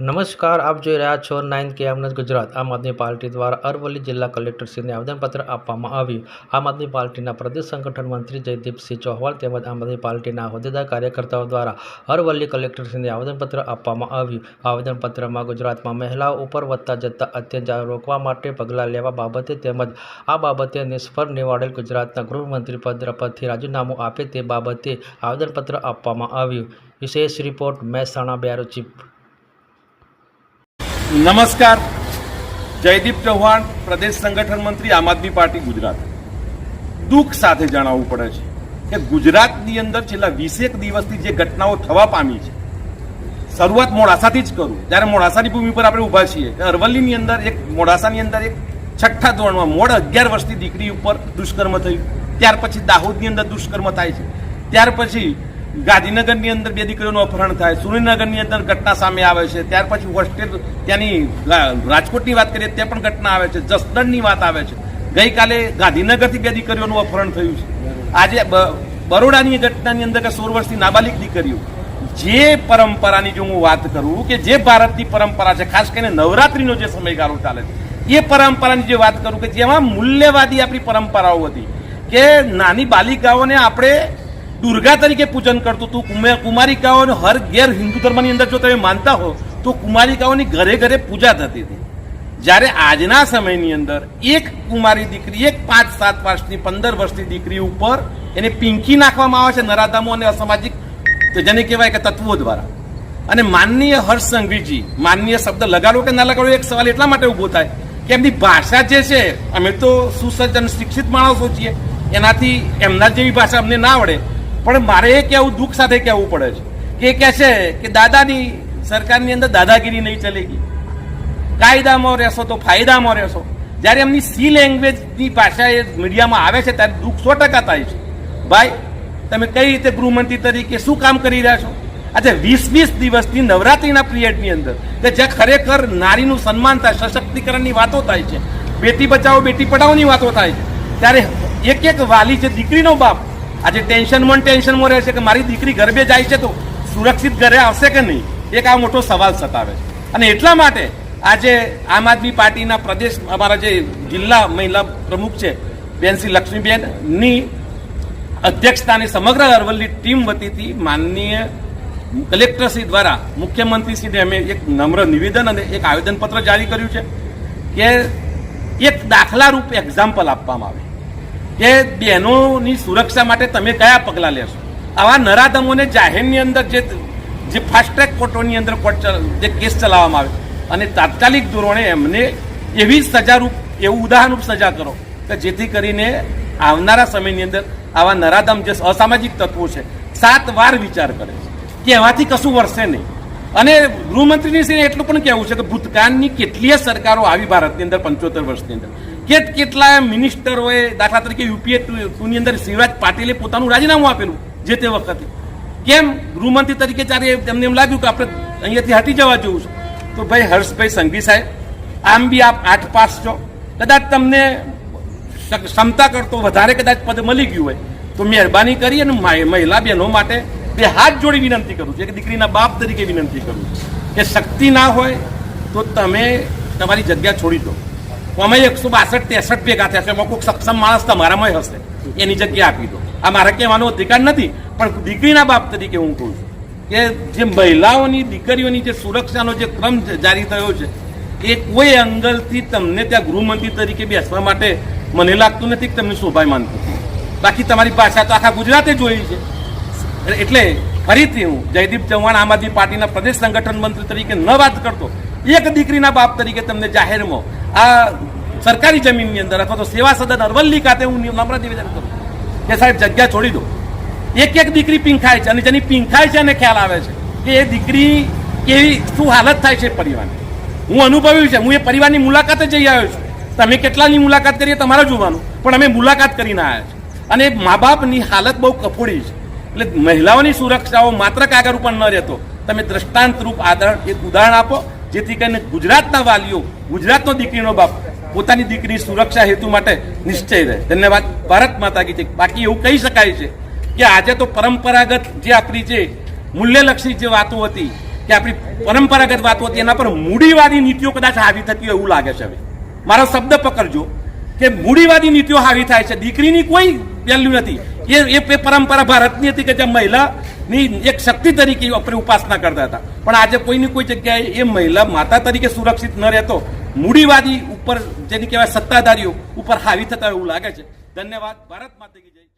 નમસ્કાર, આપ જોઈ રહ્યા છો નાઇન કે એમનેસ ગુજરાત. આમ આદમી પાર્ટી દ્વારા અરવલ્લી જિલ્લા કલેક્ટરશ્રીને આવેદનપત્ર આપવામાં આવ્યું. આમ આદમી પાર્ટીના પ્રદેશ સંગઠન મંત્રી જયદીપસિંહ ચૌહાણ તેમજ આમ આદમી પાર્ટીના હોદ્દેદાર કાર્યકર્તાઓ દ્વારા અરવલ્લી કલેક્ટરશ્રીને આવેદનપત્ર આપવામાં આવ્યું. આવેદનપત્રમાં ગુજરાતમાં મહિલાઓ ઉપર વધતા જતા અત્યાચાર રોકવા માટે પગલાં લેવા બાબતે તેમજ આ બાબતે નિષ્ફળ નિવાડેલ ગુજરાતના ગૃહમંત્રી પદ પરથી રાજીનામું આપે તે બાબતે આવેદનપત્ર આપવામાં આવ્યું. વિશેષ રિપોર્ટ મહેસાણા બ્યારો ચીફ નમસ્કાર. જયદીપ ચૌહાણ, પ્રદેશ સંગઠન મંત્રી, આમ આદમી પાર્ટી, ગુજરાત. દુઃખ સાથે જણાવવું પડે છે કે ગુજરાતની અંદર છેલ્લા વીસેક દિવસથી જે ઘટનાઓ થવા પામી છે, શરૂઆત મોડાસાથી જ કરું. જ્યારે મોડાસાની ભૂમિ પર આપણે ઊભા છીએ અરવલ્લીની અંદર એક, મોડાસાની અંદર એક છઠ્ઠા ધોરણમાં મોડ અગિયાર વર્ષની દીકરી ઉપર દુષ્કર્મ થયું. ત્યાર પછી દાહોદની અંદર દુષ્કર્મ થાય છે. ત્યાર પછી ગાંધીનગરની અંદર બે દીકરીઓનું અપહરણ થાય, સુરેન્દ્રનગરની અંદર ઘટના સામે આવે છે, ત્યાર પછી હોસ્ટેલ ત્યાંની રાજકોટની વાત કરીએ ત્યાં પણ ઘટના આવે છે, જસદણની વાત આવે છે. ગઈકાલે ગાંધીનગરથી બે દીકરીઓનું અપહરણ થયું છે. આજે બરોડાની ઘટનાની અંદર કે સોળ વર્ષની નાબાલિક દીકરીઓ. જે પરંપરાની જો હું વાત કરું કે જે ભારતની પરંપરા છે, ખાસ કરીને નવરાત્રીનો જે સમયગાળો ચાલે છે, એ પરંપરાની જે વાત કરું કે જેમાં મૂલ્યવાદી આપણી પરંપરાઓ હતી કે નાની બાલિકાઓને આપણે દુર્ગા તરીકે પૂજન કરતું હતું. કુમે- કુમારિકાઓને હર ઘેર હિન્દુ ધર્મની અંદર જો તમે માનતા હો, તો કુમારિકાઓની ઘરે ઘરે પૂજા થતી હતી. જ્યારે આજના સમયની અંદર એક કુમારી દીકરી, એક પાંચ, સાત વર્ષની, પંદર વર્ષની દીકરી ઉપર એને પિંકી નાખવામાં આવે છે નરાધામો અને અસામાજિક જેને કહેવાય કે તત્વો દ્વારા. અને માનનીય હર્ષ સંઘવીજી, માનનીય શબ્દ લગાડો કે ના લગાડો, એક સવાલ એટલા માટે ઊભો થાય કે એમની ભાષા જે છે, અમે તો સુસજ્જન શિક્ષિત માણસો છીએ. એનાથી એમના જેવી ભાષા અમને ના આવડે. પણ મારે એ કહેવું દુઃખ સાથે કહેવું પડે છે કે કહે છે કે દાદાની સરકારની અંદર દાદાગીરી નહીં ચલેગી. કાયદામાં રહેશો તો ફાયદામાં રહેશો. જ્યારે એમની સી લેંગ્વેજની ભાષા એ મીડિયામાં આવે છે ત્યારે દુઃખ સો ટકા થાય છે. ભાઈ, તમે કઈ રીતે ગૃહમંત્રી તરીકે શું કામ કરી રહ્યા છો? આજે વીસ વીસ દિવસની નવરાત્રિના પિરિયડની અંદર કે જે ખરેખર નારીનું સન્માન થાય, સશક્તિકરણની વાતો થાય છે, બેટી બચાવો, બેટી પઢાઓની વાતો થાય છે. ત્યારે એક એક વાલી છે દીકરીનો બાપ આજે ટેન્શનમાં ટેન્શનમાં રહે છે કે મારી દીકરી ગરબે જાય છે તો સુરક્ષિત ઘરે આવશે કે નહીં? એક આ મોટો સવાલ સતાવે છે. અને એટલા માટે આજે આમ આદમી પાર્ટીના પ્રદેશ, અમારા જે જિલ્લા મહિલા પ્રમુખ છે બેન શ્રી લક્ષ્મીબેનની અધ્યક્ષતાની સમગ્ર અરવલ્લી ટીમ વતીથી માનનીય કલેક્ટરશ્રી દ્વારા, મુખ્યમંત્રીશ્રીને અમે એક નમ્ર નિવેદન અને એક આવેદનપત્ર જારી કર્યું છે કે એક દાખલારૂપ એક્ઝામ્પલ આપવામાં આવે. કે બહેનોની સુરક્ષા માટે તમે કયા પગલાં લેશો? આવા નરાધમોને જાહેરની અંદર જે જે ફાસ્ટ ટ્રેક કોર્ટોની અંદર કોર્ટ જે કેસ ચલાવવામાં આવે અને તાત્કાલિક ધોરણે એમને એવી સજારૂપ, એવું ઉદાહરણરૂપ સજા કરો કે જેથી કરીને આવનારા સમયની અંદર આવા નરાધમ જે અસામાજિક તત્વો છે, સાત વાર વિચાર કરે કે એમાંથી કશું વરસે નહીં. અને ગૃહમંત્રીની શ્રી એટલું પણ કહેવું છે કે ભૂતકાળની કેટલીય સરકારો આવી ભારતની અંદર પંચોતેર વર્ષની અંદર. કેટ કેટલા મિનિસ્ટરોએ દાખલા તરીકે યુપીએ ટુની અંદર શિવરાજ પાટીલે પોતાનું રાજીનામું આપેલું જે તે વખતે. કેમ? ગૃહમંત્રી તરીકે ત્યારે તેમને એમ લાગ્યું કે આપણે અહીંયાથી હટી જવા જેવું છે. તો ભાઈ હર્ષભાઈ સંઘવી સાહેબ, આમ બી આપ આઠ પાસ છો. કદાચ તમને ક્ષમતા કરતો વધારે કદાચ પદ મળી ગયું હોય, તો મહેરબાની કરી અને મહિલા બહેનો માટે બે હાથ જોડી વિનંતી કરું છું. એક દીકરીના બાપ તરીકે વિનંતી કરું કે શક્તિ ના હોય તો તમે તમારી જગ્યા છોડી દો. અમે એકસો બાસઠ ત્રેસઠ ભેગા થયા છે એમાં કોઈક સક્ષમ માણસ તમારામાં હશે. એની જગ્યા આપી દો. આ મારા કહેવાનો અધિકાર નથી, પણ દીકરીના બાપ તરીકે હું કહું છું કે જે મહિલાઓની દીકરીઓની જે સુરક્ષાનો જે ક્રમ જારી થયો છે, એ કોઈ એંગલથી તમને ત્યાં ગૃહમંત્રી તરીકે બેસવા માટે મને લાગતું નથી કે તમને શોભાયમાન બાકી તમારી ભાષા તો આખા ગુજરાતે જોઈ છે. એટલે ફરીથી હું જયદીપ ચૌહાણ આમ આદમી પાર્ટીના પ્રદેશ સંગઠન મંત્રી તરીકે ન વાત કરતો, એક દીકરીના બાપ તરીકે તમને જાહેરમાં આ સરકારી જમીનની અંદર અથવા તો સેવા સદન અરવલ્લી ખાતે હું નમ્ર નિવેદન કરું. કે સાહેબ, જગ્યા છોડી દો. એક એક દીકરી પીંખાય છે અને જેની પીંખાય છે અને ખ્યાલ આવે છે કે એ દીકરી કેવી શું હાલત થાય છે પરિવારની. હું અનુભવ્યું છે. હું એ પરિવારની મુલાકાતે જઈ આવ્યો છું. તમે કેટલાની મુલાકાત કરીએ તમારે જોવાનું પણ અમે મુલાકાત કરીને આવ્યા છે અને મા બાપની હાલત બહુ કફોડી છે. એટલે મહિલાઓની સુરક્ષાઓ માત્ર કાગળ ઉપર ન રહેતો. તમે દ્રષ્ટાંત રૂપ આદર એક ઉદાહરણ આપો. જેથી કરીને ગુજરાતના વાલીઓ, ગુજરાતનો દીકરીનો બાપ પોતાની દીકરી સુરક્ષા હેતુ માટે નિશ્ચય રહે. ધન્યવાદ. ભારત માતા કી છે બાકી એવું કહી શકાય છે કે આજે તો પરંપરાગત જે આપણી જે મૂલ્યલક્ષી જે વાતો હતી, કે આપણી પરંપરાગત વાતો હતી, એના પર મૂડીવાદી નીતિઓ કદાચ હાવી થતી હોય એવું લાગે છે હવે. મારો શબ્દ પકડજો કે મૂડીવાદી નીતિઓ હાવી થાય છે. દીકરીની કોઈ વેલ્યુ નથી. એ એ પરંપરા ભારતની હતી કે જે મહિલાની એક શક્તિ તરીકે આપણે ઉપાસના કરતા હતા. પણ આજે કોઈની કોઈ જગ્યાએ એ મહિલા માતા તરીકે સુરક્ષિત ન રહેતો, મૂડીવાદી ઉપર જેની કહેવાય સત્તાધારીઓ ઉપર હાવી થતા એવું લાગે છે. ધન્યવાદ. ભારત માતા કી જય.